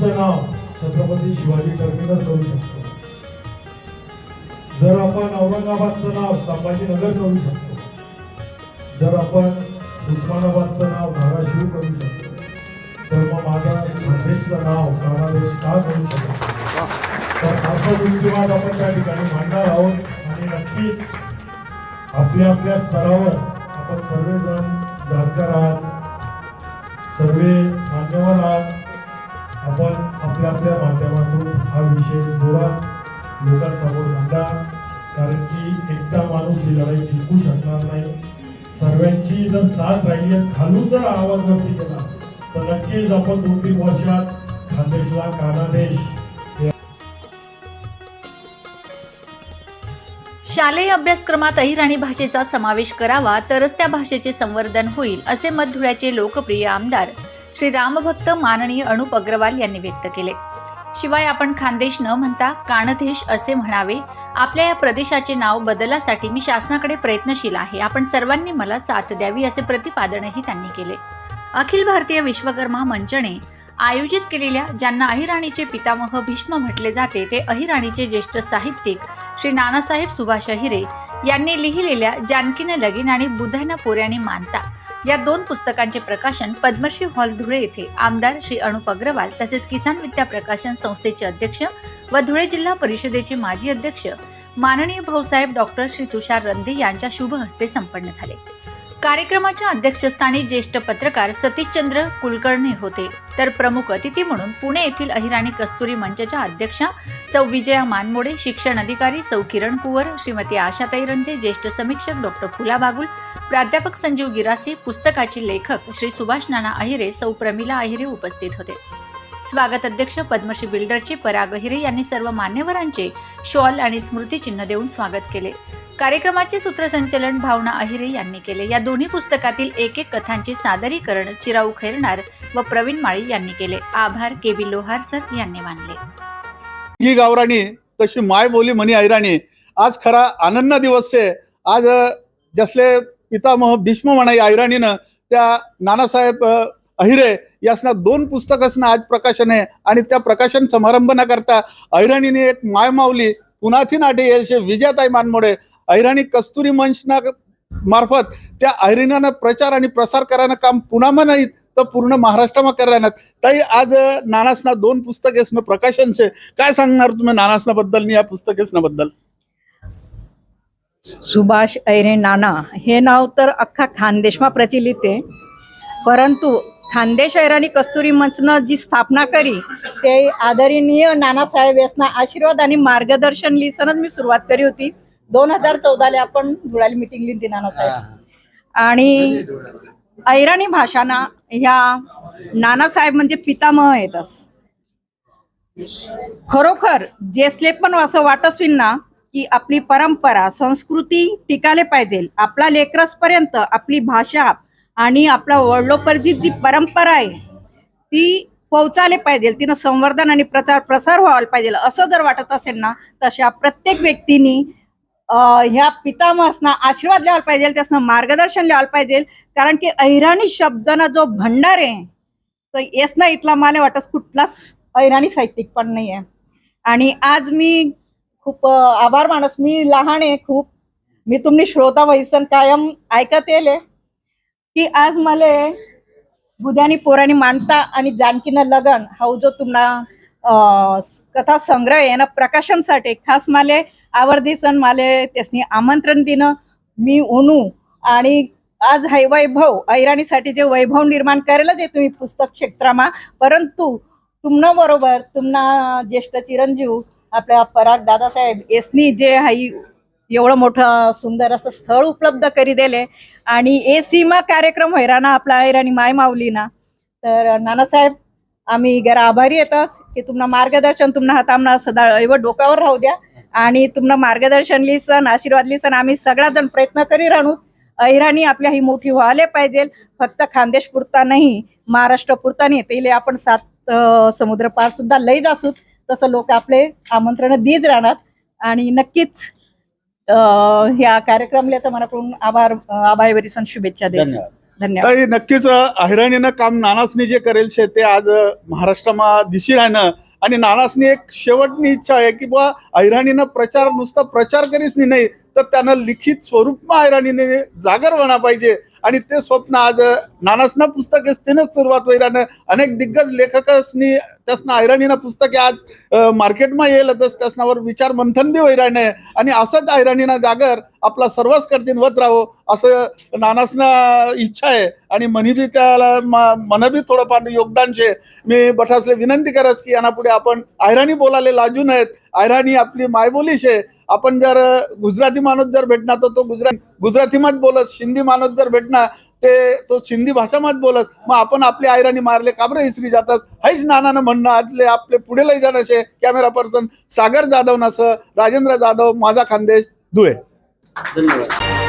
टर्मिनसचं नाव छत्रपती शिवाजी टर्मिनस करू शकतो. जर आपण औरंगाबादचं नाव संभाजीनगर करू शकतो. जर आपण उस्मानाबादचं नाव धाराशिव करू शकतो. तर मग माझा खानदेशचं नाव कानादेश का करू शकतो? तर असा युक्तिवाद आपण त्या ठिकाणी मांडणार आहोत. आणि नक्कीच आपल्या आपल्या स्तरावर आपण सर्वजण जाणकार आहात. सर्वे मान्यवर आहात. आपल्या आपल्या माध्यमातून हा विषय जोरात लोकांसमोर मांडा कारण की एकटा माणूस ही लढाई जिंकू शकणार नाही. सर्वांची जर साथ राहिली खालून जर आवाज वरती केला तर नक्कीच आपण दोन तीन वर्षात खानदेशला कानादेश. शालेय अभ्यासक्रमात अहिराणी भाषेचा समावेश करावा तरच त्या भाषेचे संवर्धन होईल असे मत धुळ्याचे लोकप्रिय आमदार श्री रामभक्त माननीय अनुप अग्रवाल यांनी व्यक्त केले. शिवाय आपण खानदेश न म्हणता कानदेश असे म्हणावे आपल्या या प्रदेशाचे नाव बदलासाठी मी शासनाकडे प्रयत्नशील आहे. आपण सर्वांनी मला साथ द्यावी असे प्रतिपादनही त्यांनी केले. अखिल भारतीय विश्वकर्मा मंचने आयोजित केलेल्या ज्यांना अहिराणीचे पितामह भीष्म म्हटले जाते ते अहिराणीचे ज्येष्ठ साहित्यिक श्री नानासाहेब सुभाष अहिरे यांनी लिहिलेल्या जानकीनं लगीन आणि बुधानं पोऱ्याने मानता या दोन पुस्तकांचे प्रकाशन पद्मश्री हॉल धुळे येथे आमदार श्री अनुप अग्रवाल तसेच किसान विद्या प्रकाशन संस्थेचे अध्यक्ष व धुळे जिल्हा परिषदेचे माजी अध्यक्ष माननीय भाऊसाहेब डॉक्टर श्री तुषार रंधे यांच्या शुभ हस्ते संपन्न झाले. कार्यक्रमाच्या अध्यक्षस्थानी ज्येष्ठ पत्रकार सतीशचंद्र कुलकर्णी होते. तर प्रमुख अतिथी म्हणून पुणे येथील अहिराणी कस्तुरी मंचच्या अध्यक्षा सौ विजया मानमोडे शिक्षण अधिकारी सौ किरण कुवर श्रीमती आशाताई रंधे ज्येष्ठ समीक्षक डॉक्टर फुला बागुल प्राध्यापक संजीव गिरासी पुस्तकाचे लेखक श्री सुभाष नाना अहिरे सौ प्रमिला अहिरे उपस्थित होते. स्वागत अध्यक्ष पद्मश्री बिल्डरचे पराग अहिरे यांनी सर्व मान्यवरांचे शॉल आणि स्मृतिचिन्ह देऊन स्वागत केले. कार्यक्रमाचे सूत्रसंचलन भावना अहिरे यांनी केले. या दोन्ही पुस्तकातील एक एक कथांचे सादरीकरण चिराऊ खैरणार व प्रवीण माळी यांनी केले. आभार के बी लोहार सर यांनी मानले. ही गावराणी तशी माय बोली म्हणी ऐराणी आज खरा आनंद दिवस आहे. आज जसले पितामह भीष्म म्हणाई ऐराणीनं त्या नानासाहेब अहिरे यासना दोन पुस्तकसनं आज प्रकाशन आहे. आणि त्या प्रकाशन समारंभ न करता अहिराणीने एक माय माऊली पुनाथी नाटे येलशे विजयाताई मानमोडे अहिराणी कस्तुरी मंचना मार्फत त्या ऐरिणानं प्रचार आणि प्रसार करायचं काम पुन्हा नाही तर पूर्ण महाराष्ट्रामा करायला ताई आज नानासना दोन पुस्तकेसनं प्रकाशन छे काय सांगणार तुम्ही नानासना बद्दल या पुस्तकेसना बद्दल सुभाष ऐरे नाना. हे नाव तर अख्खा खानदेशमा प्रचलित आहे. परंतु खानदेश ऐराणी कस्तुरी मंचनं जी स्थापना करी ते आदरणीय नानासाहेब यासना आशीर्वाद आणि मार्गदर्शन लिहिसनच मी सुरुवात करी होती. दोन हजार चौदाला आपण धुळ्याला मिटिंग लिहिली नानासाहेब आणि ऐराणी भाषाना ह्या नानासाहेब म्हणजे पितामह येतस. खरोखर जेसले पण असं वाटसवीन ना की आपली परंपरा संस्कृती टिकाले पाहिजे. आपला लेकरस पर्यंत आपली भाषा आणि आपला वडलोपर्जित जी परंपरा आहे ती पोहोचायला पाहिजे. तिनं संवर्धन आणि प्रचार प्रसार व्हायला पाहिजे. असं जर वाटत असेल ना तशा प्रत्येक व्यक्तीनी ह्या पितामहसना आशीर्वाद लिहायला पाहिजे त्यासनं मार्गदर्शन लिहायला पाहिजे कारण की अहिराणी शब्दना जो भंडार आहे तर येस ना इथला मला वाटत कुठलाच अहिराणी साहित्यिक पण नाही आहे आणि आज मी खूप आभार माणूस मी लहान आहे खूप. मी तुम्ही श्रोता वैसन कायम ऐकत येले. की आज मला बुद्यानी पोरानी मानता आणि जानकीनं लगन हा जो तुम्हाला कथा संग्रह आहे ना प्रकाशनसाठी खास माले आवर्दीसन माले त्यासनी आमंत्रण दिनं मी ओनू आणि आज हाय वैभव ऐराणीसाठी जे वैभव निर्माण करायला जे तुम्ही पुस्तक क्षेत्रामा. परंतु तुमनं बरोबर तुमना ज्येष्ठ चिरंजीव आपल्या पराग दादासाहेब एसनी जे हाई एवढं मोठं सुंदर असं स्थळ उपलब्ध करी दिले. आणि ए सीमा कार्यक्रम हैराणा आपला ऐराणी माय माऊलीना तर नानासाहेब आम्ही जरा आभारी येतस की तुम्हाला मार्गदर्शन तुम्हाला हातामना सदा एवढं डोक्यावर राहू द्या. आणि तुम्हाला मार्गदर्शन लिसन आशीर्वाद लिसन आम्ही सगळा जण प्रयत्न करी राहू. अहिराणी आपल्या ही मोठी व्हायला पाहिजे. फक्त खानदेश पुरता नाही महाराष्ट्र पुरता नाही. तिले आपण सात समुद्र पार सुद्धा लई जासूत. तसं लोक आपले आमंत्रण दीज राहणार. आणि नक्कीच ह्या कार्यक्रमला तर मनाकडून आभार आभारी शुभेच्छा देस धन्यवाद. नक्कीच अहिराणीनं काम नानासनी जे करेल शे ते आज महाराष्ट्रमा दिशी राहणं आणि नानासनी एक शेवटनी इच्छा आहे की बुवा अहिराणीनं प्रचार नुसता प्रचार करीच नाही तर त्यांना लिखित स्वरूपमा अहिराणीने जागर म्हणा पाहिजे. आणि ते स्वप्न आज नानासना पुस्तकेच तेनच सुरुवात होईरानं अनेक दिग्गज लेखकसनी त्यासना अहिराणीनं पुस्तके आज अ, मार्केटमा येईलच त्यासनावर विचार मंथन बी होईराने आणि असंच अहिराणीनं जागर आपला सर्वच करतीन वत राहो असं नानासना इच्छा आहे. आणि मनी बी त्याला मनबी मन बी थोडंफार योगदान शे. मी बठासले विनंती करस की यांना पुढे आपण आयराणी बोलायला लाजू नयेत. अहिराणी आपली मायबोली शे आपण जर गुजराती माणूस जर भेटणार तर तो गुजरात गुजरातीमध्ये बोलत सिंधी माणूस जर भेटणार ते तो सिंधी भाषामध्ये बोलत मग आपण आपली आयराणी मारले काबरे इसरी जातात हैच नानानं म्हणणं आतले आपले पुढे लई जाणं कॅमेरा पर्सन सागर जाधव नस राजेंद्र जाधव माझा खानदेश धुळे. धन्यवाद.